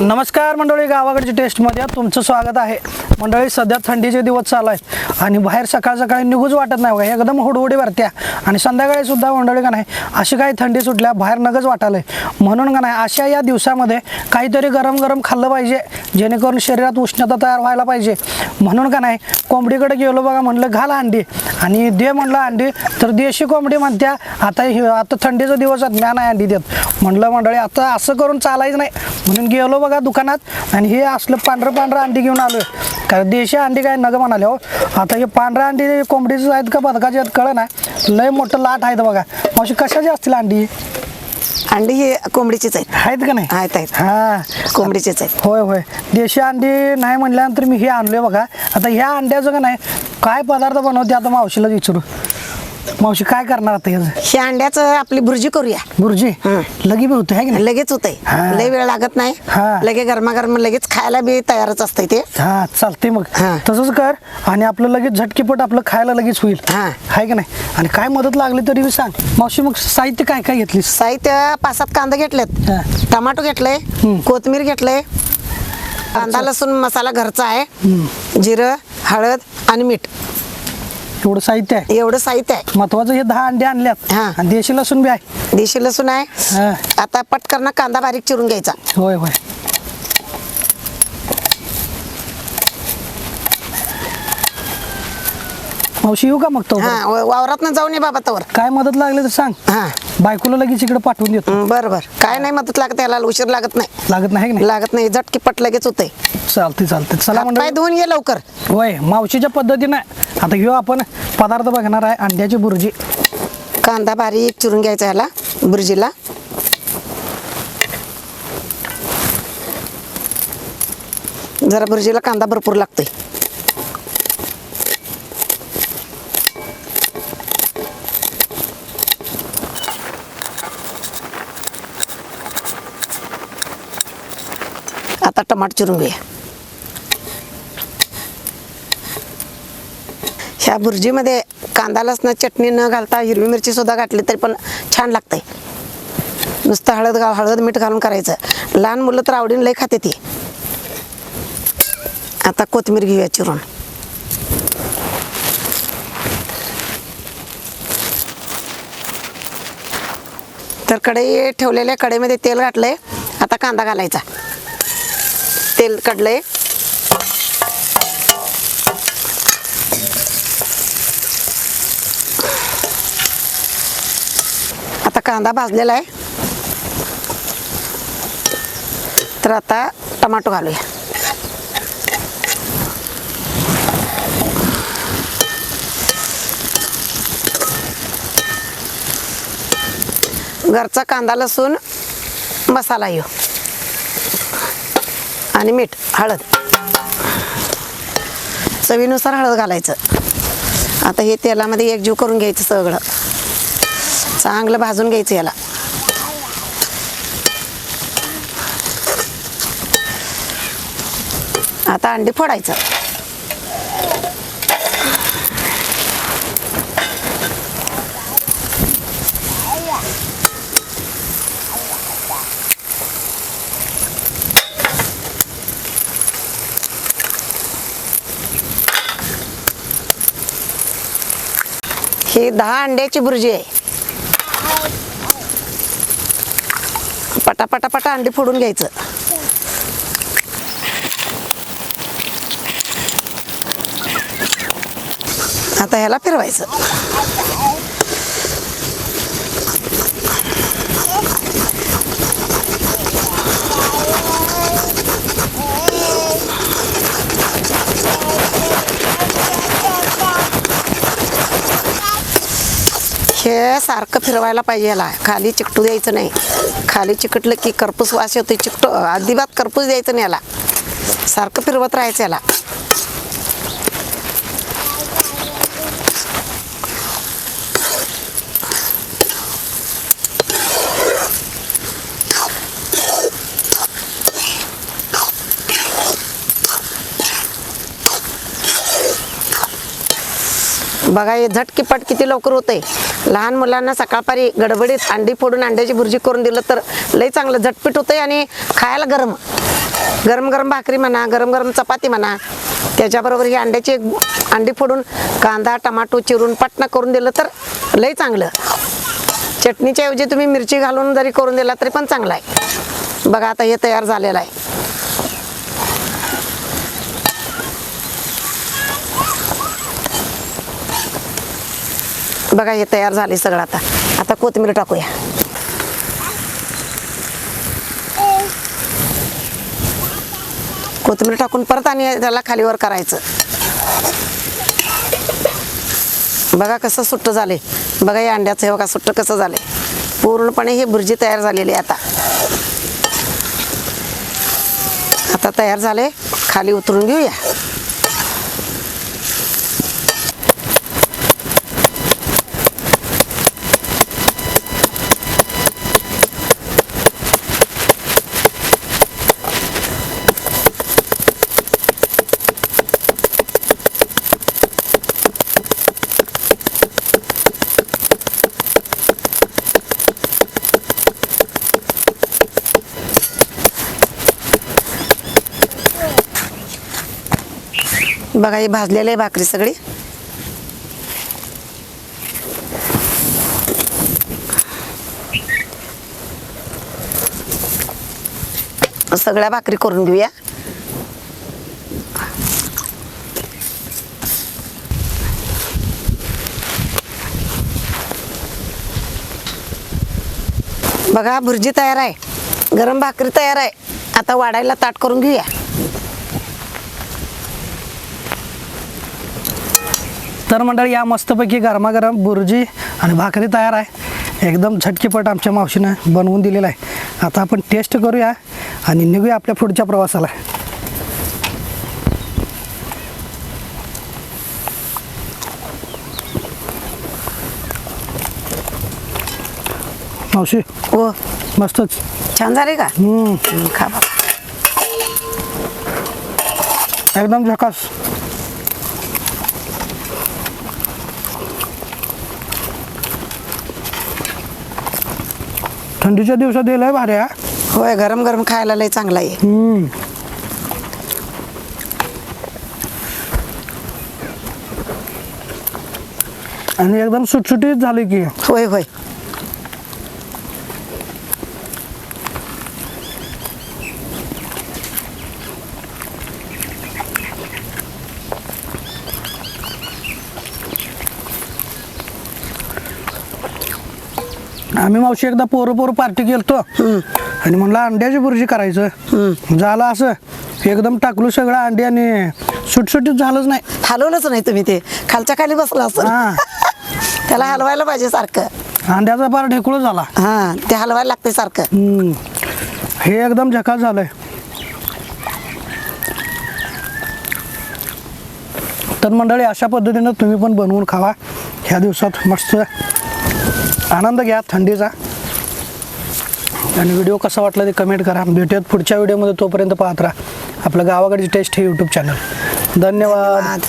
नमस्कार मंडळी गावाकडच्या टेस्टमध्ये तुमचं स्वागत आहे. मंडळी सध्या थंडीचे दिवस चालू आहेत आणि बाहेर सकाळ सकाळी निघूच वाटत नाही बघा. एकदम हुडहुडी भरत्या आणि संध्याकाळी सुद्धा मंडळी का नाही अशी काही थंडी सुटल्या बाहेर नगच वाटालंय. म्हणून का नाही अशा या दिवसामध्ये काहीतरी गरम गरम खाल्लं पाहिजे जेणेकरून शरीरात उष्णता तयार व्हायला पाहिजे. म्हणून का नाही कोंबडीकडे गेलो बघा म्हणलं घाल अंडी. आणि दे म्हणलं अंडी तर देशी कोंबडी म्हणत्या आता हे आता थंडीचा दिवस आहेत म्या नाही अंडी देत. म्हणलं मंडळी आता असं करून चालायचं नाही. म्हणून गेलो बघा दुकानात. आणि हे असलं पांढरं पांढरं अंडी घेऊन आलोय. कारण देशी अंडी काय नग म्हणाले हो. आता हे पांढऱ्या अंडी कोंबडीचं आहेत का बदकाचे आहेत कळ नाही. लय मोठं लाट आहेत बघा. मावशी कशाची असतील अंडी? अंडी ही कोंबडीचीच आहेत. आहेत का नाही? आहेत आहेत. हा. कोंबडीचीच आहेत. होय होय. देशी अंडी नाही म्हणल्यानंतर मी हे आणलोय बघा. आता ह्या अंड्याचं का नाही काय पदार्थ बनवते आता मावशीला विचारू. मावशी काय करणार आता अंड्याचं आपली भुर्जी करूया. बुर्जी हं. लगी बी होते है की नाही? लगेच होतंय. हा. लय वेळ लागत नाही. हा. लगे गरमागरम लगेच खायला बी तयारच असतंय ते. हा चालते मग. हा. तसंच कर आणि आपलं लगेच झटकीपट आपलं खायला लगेच होईल. हा. आहे की नाही? आणि काय मदत लागली तरी बी सांग. मावशी मग साहित्य काय काय घेतलीस? साहित्य पाच सात कांदे घेतलेत. हा. टमाटो घेतलंय. कोथमीर घेतलंय. कांदा लसूण मसाला घरचा आहे. जिरं हळद आणि मीठ. एवढं साहित्य आहे. एवढं साहित्य आहे. महत्वाचं हे दहा अंडे आणल्यात. हा. आणि देशी लसूण बी आहे. देशी लसूण आहे. हा. आता पटकन कांदा बारीक चिरून घ्यायचा. होय होय. मावशी येऊ का मग तो हा वावरात जाऊन ये बाबा तवर. काय मदत लागली तर सांग. हा. बायकोला लगेच इकडे पाठवून देतो. बरं बरं काय नाही मदत लागत त्याला उशीर लागत नाही. लागत नाही की लागत नाही. झटकी पट लगेच होतंय. चालते चालते चला पाय धुवून ये लवकर. होय मावशीच्या पद्धतीने. आता ह्यो आपण. पदार्थ बघणार आहे अंड्याची बुर्जी. कांदा बारीक चिरून घ्यायचा ह्याला बुर्जीला. जरा बुर्जीला कांदा भरपूर लागतोय. आता टमाट चिरून घेऊया ह्या भुर्जीमध्ये कांदा लसणं चटणी न घालता हिरवी मिरची सुद्धा घातली तरी पण छान लागते नुसतं हळद घाल हळद मीठ घालून करायचं. लहान मुलं तर आवडीने लई खाते ती. आता कोथिंबीर घेऊया चिरून. तर कढई ठेवलेल्या कढईमध्ये तेल घातलंय. आता कांदा घालायचा. तेल काढलंय. आता कांदा भाजलेला आहे. तर आता टमाटो घालूया. घरचा कांदा लसूण मसाला येऊ. आणि मीठ हळद. चवीनुसार हळद घालायचं. आता हे तेलामध्ये एकजीव करून घ्यायचं सगळं. चांगलं भाजून घ्यायचं याला. आता अंडी फोडायचं. ही दहा अंड्याची भुर्जी आहे. पटापटापटा पटा अंडी फोडून घ्यायचं. आता ह्याला फिरवायचं. हे सारखं फिरवायला पाहिजे याला खाली चिकटू द्यायचं नाही. खाली चिकटलं की करपूस वास येतो चिकटू अजिबात करपूस द्यायचं नाही याला सारखं फिरवत राहायचं याला बघा हे झटकीपट किती लवकर होते लहान मुलांना सकाळपारी गडबडीत अंडी फोडून अंड्याची भुर्जी करून दिलं तर लई चांगलं झटपीट होतंय आणि खायला गरम. गरम गरम भाकरी म्हणा गरम गरम चपाती म्हणा त्याच्याबरोबर ही अंड्याची अंडी फोडून कांदा टमाटो चिरून पटणं करून दिलं तर लई चांगलं. चटणीच्या ऐवजी तुम्ही मिरची घालून जरी करून दिला तरी पण चांगला आहे. बघा आता हे तयार झालेलं आहे. बघा हे तयार झाले सगळं आता. आता कोथिंबीर टाकूया. कोथिंबीर टाकून परत आणि त्याला खालीवर करायचं. बघा कसं सुट्ट झाले बघा या अंड्याचं हे बघा सुट्ट कसं झाले पूर्णपणे ही भुर्जी तयार झालेली आहे आता. आता तयार झाले खाली उतरून घेऊया. बघा हे भाजलेलं आहे भाकरी सगळी. सगळ्या भाकरी करून घेऊया. बघा भुर्जी तयार आहे. गरम भाकरी तयार आहे. आता वाढायला ताट करून घेऊया. तर मंडळी या मस्तपैकी गरमागरम बुर्जी आणि भाकरी तयार आहे. एकदम झटकीपट आमच्या मावशीनं बनवून दिलेलं आहे. आता आपण टेस्ट करूया आणि निघूया आपल्या पुढच्या प्रवासाला. मावशी हो मस्तच. छान झाले का? खा एकदम झकास. थंडीच्या दिवसात दिलंय हा होय गरम गरम खायला लय चांगला आहे. हम्म. आणि एकदम सुटसुटीत झाली की. होय होय. आम्ही मावशी एकदा पोरं पोरं पार्टी केलतो. आणि म्हणलं अंड्याची बुर्जी करायचं. झालं असं. एकदम टाकलो सगळं अंडी आणि सुटसुटीत झालंच नाही. हलवलंच नाही तुम्ही ते. खालच्या खाली बसला असं. हा. त्याला हलवायला पाहिजे सारखं. अंड्याचा फार ढेकुळ झाला. हा ते हलवायला लागते सारखं. हे एकदम झकास झालंय. तर मंडळी अशा पद्धतीनं तुम्ही पण बनवून खावा. ह्या दिवसात मस्त. आनंद घ्या थंडीचा आणि व्हिडिओ कसा वाटला ते कमेंट करा. भेटूयात पुढच्या व्हिडिओमध्ये तोपर्यंत पाहत राहा. आपलं गावाकडची टेस्ट हे यूट्यूब चॅनल धन्यवाद. धन्यवाद.